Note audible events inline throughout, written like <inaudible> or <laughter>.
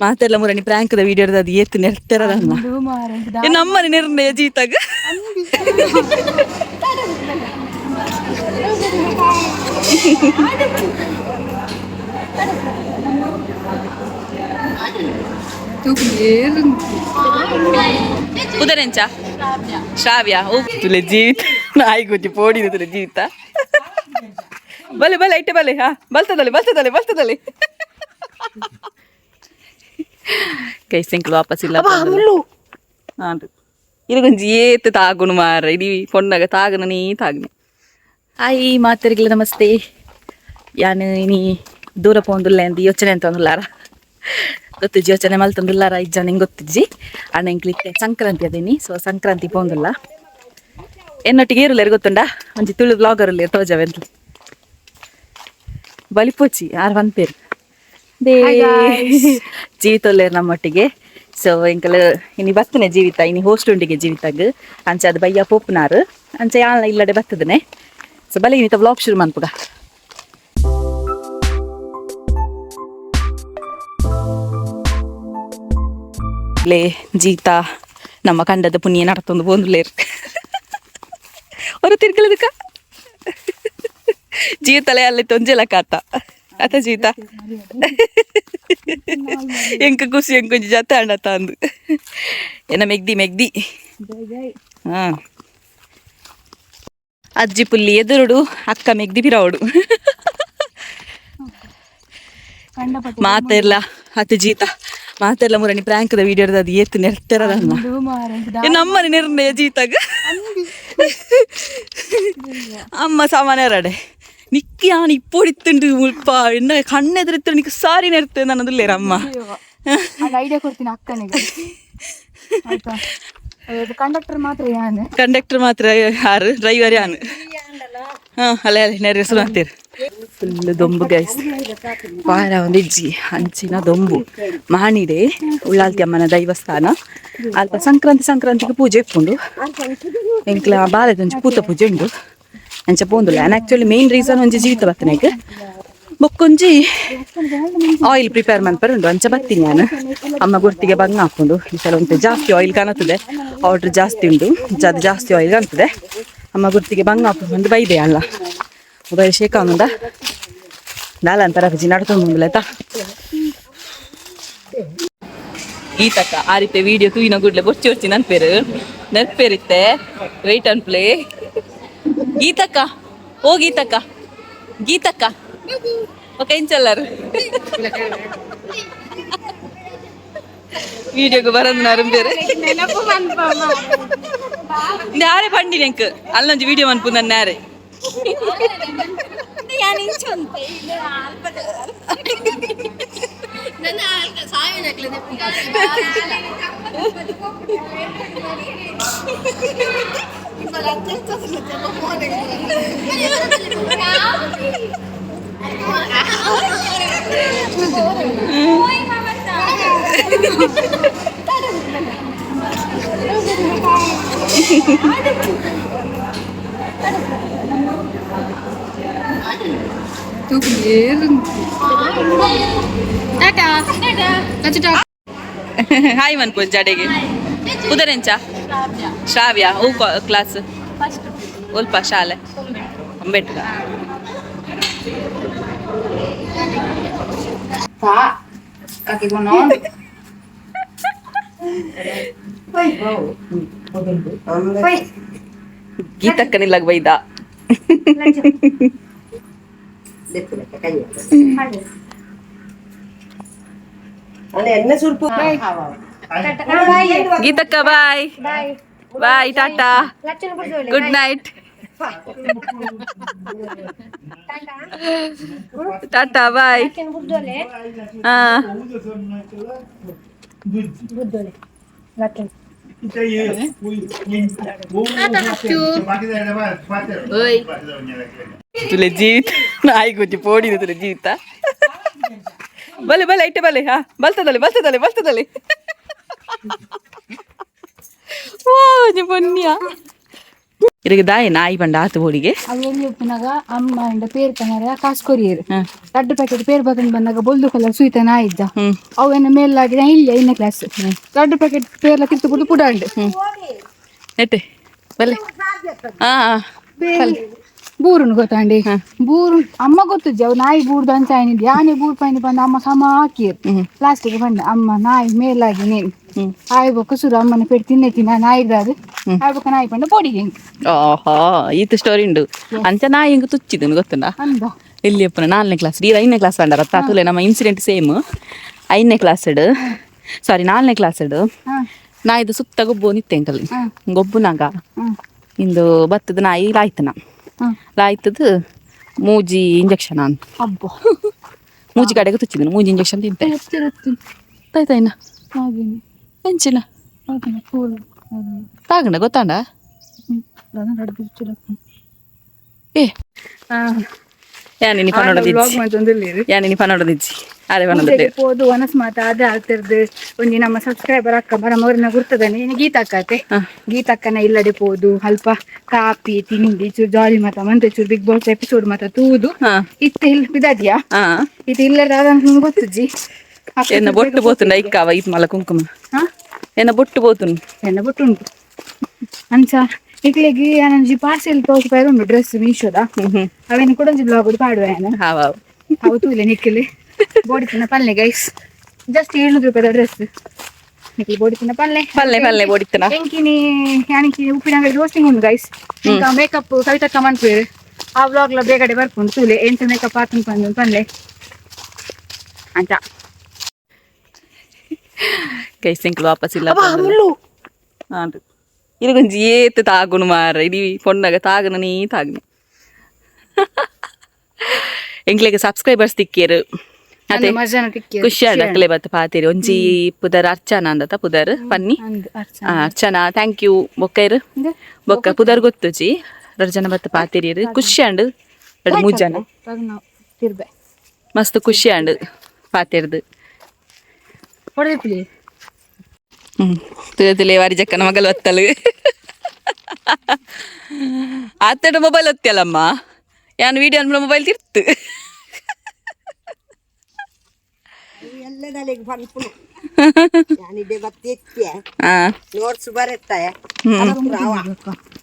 ಮಾತೆಲ್ಲ ಮುರಣಿ ಪ್ರಾಂಕದ ವಿಡಿಯೋ ಅದು ಏತ್ ನೆರ್ತಾರಲ್ಲ ನಮ್ಮನೆ ನಿರ್ಣಯ ಜೀತಾಗ. ಉದರೆಂಚ? ಶ್ರಾವ್ಯ? ತುಲೆ ಜೀವಿತ. ನಾಯಿ ಗುಜ್ಜಿ ಪೋಡಿದ ತುಲೆ ಜೀವಿತ. ಬಲೆ ಬಲೆ ಐಟೆ ಬಲೆ ಹಾ ಬಲ್ತದಲೆ ಬಲ್ತದಲೆ ಬಲ್ತದಲೆ ಕೈ ಸೆಂಕಲ್ ವಾಪಸ್ ಇಲ್ಲ ಹಾಂ ಇರಗೊಂಜಿ ಏತ್ ತಾಗುನು ಮಾರ ಇಡೀ ಪೊಣ್ಣಗ ತಾಗನ ನೀ ತಾಗ್ನೆ. ಆಯಿ ಮಾತರಿಗಳ ನಮಸ್ತೆ. ಯಾನು ನೀ ದೂರ ಪೋಂದುಲ್ಲ ಅಂತ ಯೋಚನೆ ಅಂತ ಒಂದುಲ್ಲಾರ ಗೊತ್ತಿಜ್ಜಿ ಯೋಚನೆ ಮಲ್ತಂದುಲ್ಲಾರ ಐದು ಜನ ಹಿಂಗೆ ಗೊತ್ತಿಜ್ಜಿ? ಅಣ್ಣ ಇಂಕ್ಲಿತ್ತೆ ಸಂಕ್ರಾಂತಿ ಅದೇನಿ. ಸೊ ಸಂಕ್ರಾಂತಿ ಪೋಂದುಲ್ಲ. ಎನ್ನೊಟ್ಟಿಗೆ ಏರುಲ್ಲೇರು ಗೊತ್ತುಂಡ? ಒಂಜಿ ತುಳು ಬ್ಲಾಗರಲ್ಲಿ ತೋಜವೆ ತೋಜವೆಂತ ಬಲಿಪೋಚಿ ಯಾರು ಬಂತೇರು ದೇ ಜೀವಿತೊಲ್ಲೇರು ನಮ್ಮೊಟ್ಟಿಗೆ ಸೊ ಎಂಕಲ್ ಇನಿ ಬರ್ತನೆ ಜೀವಿತ. ಇನಿ ಹೋಸ್ಟ್ ಉಂಡಿಗೆ ಜೀವಿತಾಗ ಅಂಚೆ ಅದು ಬಯ್ಯ ಪೋಪ್ನಾರು. ಅಂಚೆ ಯಾಳ ಇಲ್ಲಡೆ ಬರ್ತದನೆ. ಸೊ ಬಲೆ ಇನಿತ ವ್ಲಾಗ್ ಶುರು ಮನ್ಪುಗ ಲೇ ಜೀತಾ ನಮ್ಮ ಕಂಡದ ಪುಣ್ಯ ನಡತೊಂದು ಬೋಂದುಲೇರು ಅವರು <laughs> ತಿರ್ಗಲದಕ್ಕ <laughs> ಜೀತಲೆ ಅಲ್ಲಿ ತೊಂಜಲ ಕಾತ ಅತ ಜೀತ ಎಂಕ ಖುಷಿ ಎಂಕೊಂಜಿ ಜಾತ ಅಣ್ಣ ತಂದು. ಏನ ಮೆಗ್ದಿ ಮೆಗ್ದಿ. ಹಾ. ಅಜ್ಜಿ ಪುಲ್ಲಿ ಎದುರುಡು ಅಕ್ಕ ಮೆಗ್ದಿ ಬಿರವಡು. ಮಾತೆಲ್ಲ ಅತ ಜೀತ. ಮಾತೆಲ್ಲ ಮುರಣಿ ಪ್ರಾಂಕದ ವಿಡಿಯೋ ಅದು ಏತ್ ನೆರ್ತೆರದನ್ನ ನಮ್ಮನೆ ನಿರ್ಣಯ ಜೀತಾಗ. ಅಮ್ಮ ಸಾಮಾನ್ಯರಡೆ. ಇಪ್ಪೊಡಿತ್ತುಂಡು ಮುಲ್ಪ ಎನ್ನ ಕಣ್ಣೆದುರಿತ್ತು ನಿಕ್ ಸಾರಿ ನೆರ್ತೆ ನನ್ನದಿಲ್ಲೇರ ಅಮ್ಮ ಐಡಿಯಾ ಕೊಡ್ತೀನಿ ಅಕ್ಕನಿಗೆ ಆಯ್ತಾ ಕಂಡಕ್ಟರ್ ಮಾತ್ರ ಯಾನು ಕಂಡಕ್ಟರ್ ಮಾತ್ರ ಯಾರು ಡ್ರೈವರ್ ಯಾನು ಹಾ ಅಲ್ಲೇ ಅಲ್ಲೇ ನೆರೆ ಹೆಸರು ಅಂತೀರಿ ಫುಲ್ ದೊಂಬು ಗೈಸ್ ವಾರ ಒಂದು ಇಜ್ಜಿ ಅಂಚಿನ ದೊಂಬು ಮಾಣಿಡೆ ಉಳ್ಳಾಲ್ತಿ ಅಮ್ಮನ ದೈವಸ್ಥಾನ ಅಲ್ಪ ಸಂಕ್ರಾಂತಿ ಸಂಕ್ರಾಂತಿಗೆ ಪೂಜೆ ಇಪ್ಪುಂಡು ಎಂಕ್ಲ ಬಾಲೆದೊಂಜಿ ಪೂತ ಪೂಜೆ ಉಂಡು ಅಂಚ ಪೋಂದುಲ್ಲ. ನಾನು ಆ್ಯಕ್ಚುಲಿ ಮೇನ್ ರೀಸನ್ ಒಂಜಿ ಜೀವಿತ ಬತ್ತನೆಗ್ ಬೊಕ್ಕೊಂಜಿ ಆಯಿಲ್ ಪ್ರಿಪೇರ್ ಮನ್ಪರ್ ಉಂಡು ಅಂಚ ಬತ್ತೀನಿ ನಾನು. ಅಮ್ಮ ಗುರ್ತಿಗೆ ಬಂಗ ಹಾಕೊಂಡು ಒಂತೆ ಜಾಸ್ತಿ ಆಯಿಲ್ ಕಾಣುತ್ತದೆ. ಆರ್ಡ್ರ್ ಜಾಸ್ತಿ ಉಂಡು ಅದು ಜಾಸ್ತಿ ಆಯಿಲ್ ಕಾಣ್ತದೆ. ಅಮ್ಮ ಗುರ್ತಿಗೆ ಬಂಗ ಹಾಕೊಂಡು ಬಂದು ಬೈದೆ ಅಲ್ಲ. ಮೊಬೈಲ್ ಶೇಕ್ ಆಗುಂದ ನಾಲ ಅಂತರ ಬಜ್ಜಿ ನಡ್ಕೊಂಡು ಮುಂದಿಲ್ಲ ಆಯ್ತಾ ಈ ತಕ್ಕ ಆ ರೀತಿ ವಿಡಿಯೋ ತೂಯಿನ ಗುಡ್ಲೆ ಬೊಚ್ಚಿ ಹೊಚ್ಚಿ ನನ್ಪೇರು. ನೆನ್ಪೇರಿತ್ತೆ. ರೈಟ್ ಅಂಡ್ ಪ್ಲೇ గీతక్క ఓ గీతక్క గీతక్క ఒక ఇంచెల్లారు வீடியோக்கு வரது நரும்பேரு யாரு பண்டி எனக்கு அல்லஞ்சு வீடியோ அனுப்புந்த நேரு சாய் ಹಾಯ್ ಮನ್ಪು ಜಡೆಗೆ ಉದರೆಂಚ ಶ್ರಾವ್ಯ ಹೂ ಕ್ಲಾಸ್ ಉಲ್ಪ ಶಾಲೆ ಅಂಬೇಡ್ಕರ್ ಗೀತಕ್ಕನಿಲ್ಲಾಗ ಬೈದ என்ன சுருப்பு ಗೀತಕ್ಕ bye bye tata good night tata bye ಹಾ ಓಯ್ ತುಲೆ ಜೀವಿತ ನಾಯಿ ಗುಜ್ಜಿ ಪೋಡಿದ ತುಲೆ ಜೀವಿತ ಬಲೆ ಬಲೆ ಐಟೆ ಬಲೆ ಹಾ ಬಲ್ತದಲೆ ಬಲ್ತದಲೆ ಬಲ್ತದಲೆ ಓ ಪುಣ್ಯ ಇರಗ ದಾಯ ನಾಯಿ ಬಂಡ ಆತು ಬೋಡಿಗೆ ಅವು ಎಲ್ಲಿ ಉಪ್ಪಿನಾಗ ಅಮ್ಮ ಇಂದ ಪೇರ್ ಕನಾರ ಕಾಸು ಕೊರಿಯರು ಹ್ಮ್. ದಡ್ಡ ಪ್ಯಾಕೆಟ್ ಪೇರ್ ಬತನ್ ಬಂದಾಗ ಬೊಲ್ದು ಕಲರ್ ಸುಯ್ತ ನಾ ಇದ್ದ ಹ್ಮ್ ಅವೇನ ಮೇಲಾಗಿ ಇಲ್ಲ ಐದನೇ ಕ್ಲಾಸ್ ದೊಡ್ಡ ಪ್ಯಾಕೆಟ್ ಪೇರ್ಲ ಕಿತ್ತು ಬಿಟ್ಟು ಪುಡಾಂಡ್ ನೆಟ್ಟೆ ಬಲ್ಲೆ ಹಾ ಬೂರುನು ಗೊತ್ತಾಂಡಿ ಬೂರು ಅಮ್ಮ ಗೊತ್ತಿದ್ದೆ ಅವು ನಾಯಿ ಬೂರ್ದು ಅಂತ ಏನಿದ್ದೆ ಯಾನೆ ಬೂರ್ ಪೈನ ಬಂದ ಅಮ್ಮ ಸಮ ಹಾಕಿರ್ ಹ್ಮ್. ಪ್ಲಾಸ್ಟಿಕ್ ಬಂದ ಅಮ್ಮ ನಾಯಿ ಮೇಲಾಗಿ ನೀನು ಹ್ಮ್. ಆಯ್ಬೇಕು ಸುರು ಅಮ್ಮನ ತಿನ್ನ ತಿನ್ನೈತಿ ನಾನು ನಾಯಿದಾದು ಆಯ್ಬೇಕು ನಾಯಿ ಪಂಡ ಈತ ಸ್ಟೋರಿ ಉಂಡು. ಅಂಚ ನಾ ಹಿಂಗ ತುಚ್ಚಿದನು ಗೊತ್ತುಂಡ ಅಂದ. ಇಲ್ಲಿ ಅಪ್ಪನ ನಾಲ್ನೇ ಕ್ಲಾಸ್ ಈ ಐದನೇ ಕ್ಲಾಸ್ ಬಂಡಾರ ತಾತುಲೆ ನಮ್ಮ ಇನ್ಸಿಡೆಂಟ್ ಸೇಮ್ ಐದನೇ ಕ್ಲಾಸ್ ಇಡು ಸಾರಿ ನಾಲ್ನೇ ಕ್ಲಾಸ್ ಇಡು ನಾಯಿದು ನಾ ಇದು ಸುತ್ತ ಗೊಬ್ಬು ನಿತ್ತೆ ಅಂಕಲ್ ಹಾ. ಗೊಬ್ಬುನಾಗ ಹ್ಮ್. ಇಂದು ಬತ್ತದ ನಾಯಿ ಲಾಯ್ತನ. ಹ್ಮ್. ಲಾಯ್ತದ ಮೂಜಿ ಇಂಜೆಕ್ಷನ್ ಅಂತ. ಅಬ್ಬ. ಮೂಜಿ ಕಡೆಗೆ ತುಚ್ಚಿದನು ಮೂಜಿ ಇಂಜೆಕ್ಷನ್ ತಿಂತೆ. ತಾಯ್ತಾಯ್ನ ಹಾಗೇನೆ. ಹೆಂಚಿನ ತಾಗಣ ಗೊತ್ತಾಂಡ ಏ. ಯಾನಿ ವ್ಲಾಗ್ ಮಾಡ್ತಂದಿಲ್ಲ ಯಾನಿ ಪನ್ನೋಡ ದಿಜ್ಜಿ ಅದೇ ಪನ್ನೋಡ ಹೋದು ವನಸ್ ಮಾತ ಅದೇ ಆಗ್ತಿರ್ದು ಒಂಜಿ ನಮ್ಮ ಸಬ್ಸ್ಕ್ರೈಬರ್ ಅಕ್ಕ ಬರ ಮೋರಿನ ಗುರ್ತದನೆ ಇನ್ನು ಗೀತ ಅಕ್ಕತೆ ಹಾ. ಗೀತ ಅಕ್ಕನ ಇಲ್ಲಡೆ ಪೋದು ಅಲ್ಪ ಕಾಪಿ ತಿಂಡಿ ಚೂರು ಜಾಲಿ ಮಾತ ಮಂತೆ ಚೂರು ಬಿಗ್ ಬಾಸ್ ಎಪಿಸೋಡ್ ಮಾತ ತೂದು. ಹಾ. ಇತ್ತ ಇಲ್ಲ ಬಿದ್ದಾದ್ಯಾ ಹಾ. ಇದು ಇಲ್ಲದ ಗೊತ್ತಜ್ಜಿ. ಅಕ್ಕ ಎನ್ನ ಬೊಟ್ಟು పోతుండ ಇಕ್ಕಾವ ಇತ್ ಮಲ ಕುಂಕುಮ ಹಾ ಎನ್ನ ಬೊಟ್ಟು పోతుండు ಎಲ್ಲ ಬಿಟ್ಟು ಉಂಟು ಅಂಚ ಇಕ್ಲಿಗೆ ನನಗೆ ಪಾರ್ಸೆಲ್ ತೋರಿಸ್ಬಾರ ಉಂಟು ಡ್ರೆಸ್ ಮೀಶೋದ ಹ್ಮ್ ಹ್ಮ್ ಅವೇನು ಕೂಡ ಬ್ಲಾಗ್ ಪಾಡುವ ಹಾವ ಅವು ತೂಲೆ ನಿಕ್ಕಿಲಿ ಬೋಡಿತಿನ ಪಲ್ಲೆ ಗೈಸ್ ಜಸ್ಟ್ ಏಳ್ನೂರು ರೂಪಾಯಿದ ಡ್ರೆಸ್ ನಿಕ್ಲಿ ಬೋಡಿತಿನ ಪಲ್ಲೆ ಪಲ್ಲೆ ಪಲ್ಲೆ ಬೋಡಿತ್ತನ ಎಂಕಿನಿ ಯಾನಿಕಿ ಉಪ್ಪಿನ ಅಂಗಡಿ ರೋಸ್ಟಿಂಗ್ ಉಂಟು ಗೈಸ್ ఇంకా ಮೇಕಪ್ ಕವಿತಕ್ಕ ಮನ್ಪೇರು ಆ ವ್ಲಾಗ್ ಲ ಬೇಗಡೆ ಬರ್ಕೊಂಡು ತೂಲೆ ಎಂತ ಮೇಕಪ್ ಹಾಕೊಂಡು ಬಂದು ಪಲ್ಲೆ ಅಂತ ಕೈ ಸಿಂಕ್ಲು ವಾಪಸ್ ಇಲ್ಲ ಇದು ಕೊಂಚ ಏತ್ ತಾಗುನು ಮಾರ ಇಡೀ ಪೊಣ್ಣಗ ತಾಗನ ನೀ ತಾಗನಿ ಎಂಕ್ಲೆಗ್ ಸಬ್ಸ್ಕ್ರೈಬರ್ಸ್ ತಿಕ್ಕೇರು ಅದೇ ಖುಷಿ ಆಡ ಅಕ್ಲೆ ಬತ್ತ ಪಾತೇರಿ. ಒಂಜಿ ಪುದರ್ ಅರ್ಚನಾ ಅಂದತ ಪುದರ್ ಪನ್ನಿ. ಅರ್ಚನಾ. ಥ್ಯಾಂಕ್ ಯು ಬೊಕ್ಕೈರು. ಬೊಕ್ಕ ಪುದರ್ ಗೊತ್ತು ಜಿ. ಎರಡು ಜನ ಬತ್ತ ಪಾತೇರಿ ಖುಷಿ ಅಂಡ್ ಮೂಜನ ಮಸ್ತ್ ಖುಷಿ ಅಂಡ್ ಪಾತೇರ್ದು. ಹ್ಮ್ ತುಳತುಲೆ ವಾರಿ ಜಕ್ಕನ ಮಗಲ್ ಒತ್ತಲು. ಆತಡ ಮೊಬೈಲ್ ಒತ್ತಿಯಲ್ಲಮ್ಮ? ಯಾನ್ ವಿಡಿಯೋ ಅನ್ಬಿಡ ಮೊಬೈಲ್ ತಿರ್ತು. ಎಲ್ಲದಲ್ಲಿಗೆ ಬಂದ್ಪುಳು ನಾನಿದೆ ಬತ್ತಿತ್ತೆ ಹಾ ನೋಟ್ಸ್ ಬರುತ್ತಾಯ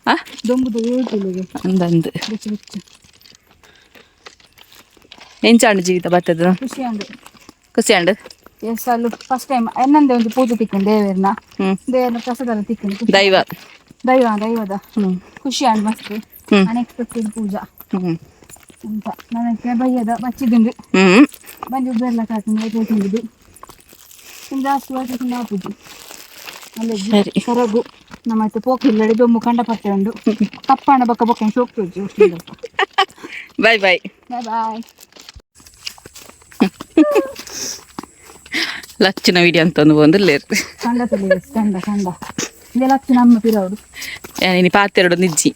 ಆ. ದೊಂಬುದು ಹೇಳ್ತಿಲ್ಲಿಗೆ ಅಂದಂದು. ಬಿಚ್ಚು ಬಿಚ್ಚು ಎಂಚಾಂಡು ಜೀವಿತ ಬತ್ತದು ಖುಷಿ ಅಂದು ಖುಷಿ ಅಂಡು? ಎಸ್ ಅಲ್ಲೂ ಫಸ್ಟ್ ಟೈಮ್ ಎನ್ನಂದೆ ಒಂದು ಪೂಜೆ ತಿಕ್ಕಂಡು ದೇವರನ್ನ. ಹ್ಮ್. ದೇವರನ್ನ ಪ್ರಸಾದ ತಿಕ್ಕಂಡು ದೈವ. ದೈವ ದೈವದ. ಖುಷಿ ಅಂಡ್ ಮಸ್ತ್. ಅನ್ಎಕ್ಸ್ಪೆಕ್ಟೆಡ್ ಪೂಜಾ. ಹ್ಮ್. ಅಂತ. ನನಗೆ ಬಯ್ಯದ ಬಚ್ಚಿದಿಂಡು ಹ್ಮ್. ಬಂದು ಬೆಲ್ಲ ಕಾಟಿಂದ ತಿಂದಿದ್ದು. ಜಾಸ್ತಿ ವರ್ಷ ಪೂಜೆ ಅಲ್ಲಿ ಕರಗು. ನಮ್ಮ ಮತ್ತೆ ಪೋಕಿಲ್ಲಡೆ ದೊಮ್ಮು ಕಂಡ ಪಟ್ಟೆ ಉಂಡು. ಕಪ್ಪಣ ಬಕ್ಕ ಬೊಕ್ಕ ಸೋಕ್ತೋಜು ಬಾಯ್ ಬಾಯ್ ಬಾಯ್ ಬಾಯ್ ಲಚ್ಚಿನ ವಿಡಿಯೋ ಅಂತ ಒಂದು ಬಂದು ಕಂಡ ಕಂಡ. ಕಂಡ ಇದೆಲ್ಲ ನಮ್ಮ ಪಿರವಡು ನೀನು ಪಾತೆರಡು ನಿಜ್ಜಿ.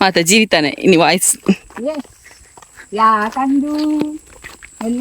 ಮಾತ ಜೀವಿತಾನೆ ಇನ್ನು ವಾಯ್ಸ್ ಯಾಕಂದು ಯಾ ಕಂಡು ಎಲ್ಲ